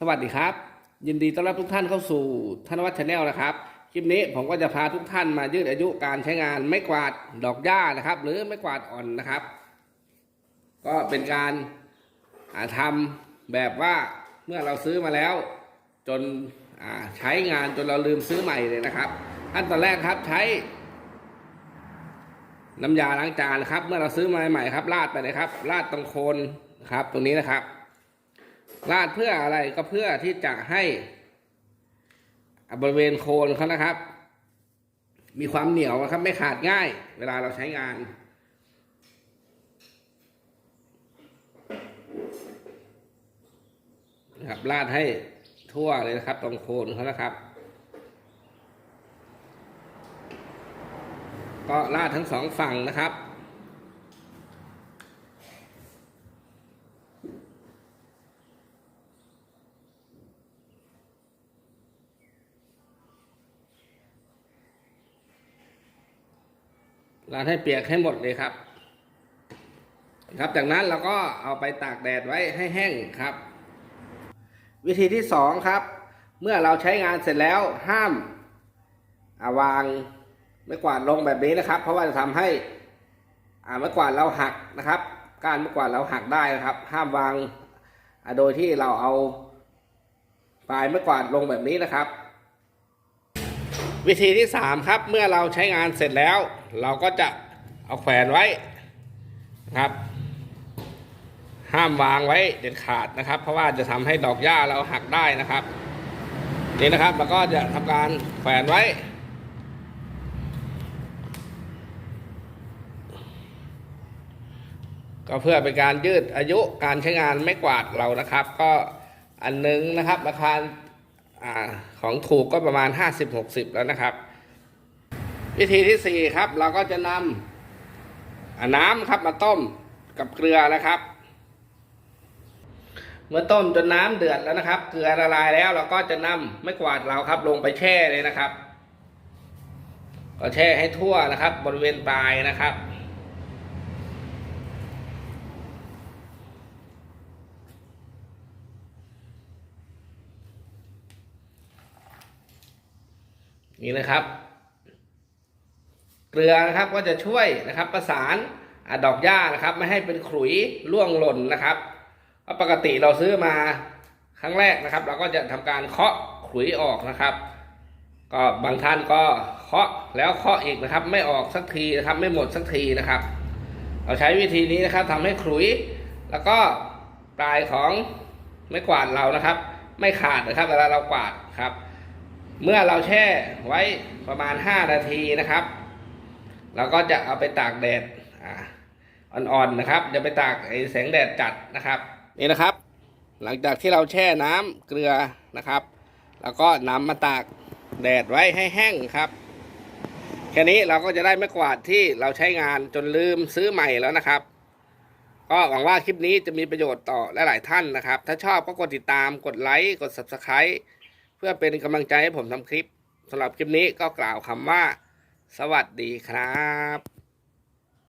สวัสดีครับ ยินดีต้อนรับทุกท่านเข้าสู่ธนวัฒน์ชาแนลนะครับ คลิปนี้ผมก็จะพาทุกท่านมายืดอายุการใช้งานไม้กวาดดอกหญ้านะครับ หรือไม้กวาดอ่อนนะครับ ก็เป็นการาทำแบบว่าเมื่อเราซื้อมาแล้ว จนใช้งานจนเราลืมซื้อใหม่เลยนะครับขั้นตอนแรกครับใช้ น้ำยาล้างจานนะครับ เมื่อเราซื้อมาใหม่ครับราดไปเลยครับราดตรงโคนนะครับตรงนี้นะครับ ราดเพื่ออะไรก็เพื่อที่จะให้ บริเวณโคนเขานะครับ มีความเหนียวนะครับ ไม่ขาดง่าย เวลาเราใช้งาน นะครับราดให้ทั่วเลยนะครับ ตรงโคนเขานะครับ ก็ราดทั้งสองฝั่งนะครับ ราดให้เปียกให้หมดเลยครับ ครับ จากนั้นเราก็เอาไปตากแดดไว้ให้แห้งครับ วิธีที่สองครับ เมื่อเราใช้งานเสร็จแล้วห้ามอาวางไม้กวาดลงแบบนี้นะครับ เพราะว่าจะทำให้อ่าไม้กวาดเราหักนะครับ การไม้กวาดเราหักได้นะครับ ห้ามวางโดยที่เราเอาปลายไม้กวาดลงแบบนี้นะครับ วิธีที่สามครับ เมื่อเราใช้งานเสร็จแล้ว เราก็จะเอาแขวนไว้นะครับ ห้ามวางไว้เด็ดขาดนะครับ เพราะว่าจะทำให้ดอกหญ้าเราหักได้นะครับนี่นะครับแล้วก็จะทำการแขวนไว้ ก็เพื่อเป็นการยืดอายุการใช้งานไม่กวาดเรานะครับ ก็อันหนึงนะครับราคาร อของถูกก็ประมาณ 50-60 แล้วนะครับ วิธีที่สี่ครับ เราก็จะนำน้ำครับมาต้มกับเกลือนะครับ เมื่อต้มจนน้ำเดือดแล้วนะครับ เกลือละลายแล้วเราก็จะนำไม้กวาดเราครับ ลงไปแช่เลยนะครับ ก็แช่ให้ทั่วนะครับ บริเวณปลายนะครับ นี่นะครับ เกลือนะครับก็จะช่วยนะครับ ประสานอดอกหญ้านะครับ ไม่ให้เป็นขลุยร่วงหล่นนะครับปกติเราซื้อมาครั้งแรกนะครับ เราก็จะทำการเคาะขลุยออกนะครับ ก็บางท่านก็เคาะแล้วเคาะอีกนะครับ ไม่ออกสักทีนะครับ ไม่หมดสักทีนะครับ เราใช้วิธีนี้นะครับทำให้ขลุย แล้วก็ปลายของไม้กวาดเรานะครับ ไม่ขาดนะครับเวลาเรากวาดครับ เมื่อเราแช่ไว้ประมาณ 5 นาทีนะครับ เราก็จะเอาไปตากแดดอ่อนๆนะครับอย่าไปตากไอ้แสงแดดจัดนะครับนี่นะครับ หลังจากที่เราแช่น้ำเกลือนะครับ แล้วก็นำมาตากแดดไว้ให้แห้งครับ แค่นี้เราก็จะได้ไม้กวาดที่เราใช้งานจนลืมซื้อใหม่แล้วนะครับ ก็หวังว่าคลิปนี้จะมีประโยชน์ต่อหลายๆท่านนะครับ ถ้าชอบก็กดติดตามกดไลค์กด subscribe พื่อเป็นกำลังใจให้ผมทำคลิปสำหรับคลิปนี้ก็กล่าวคำว่า สวัสดีครับ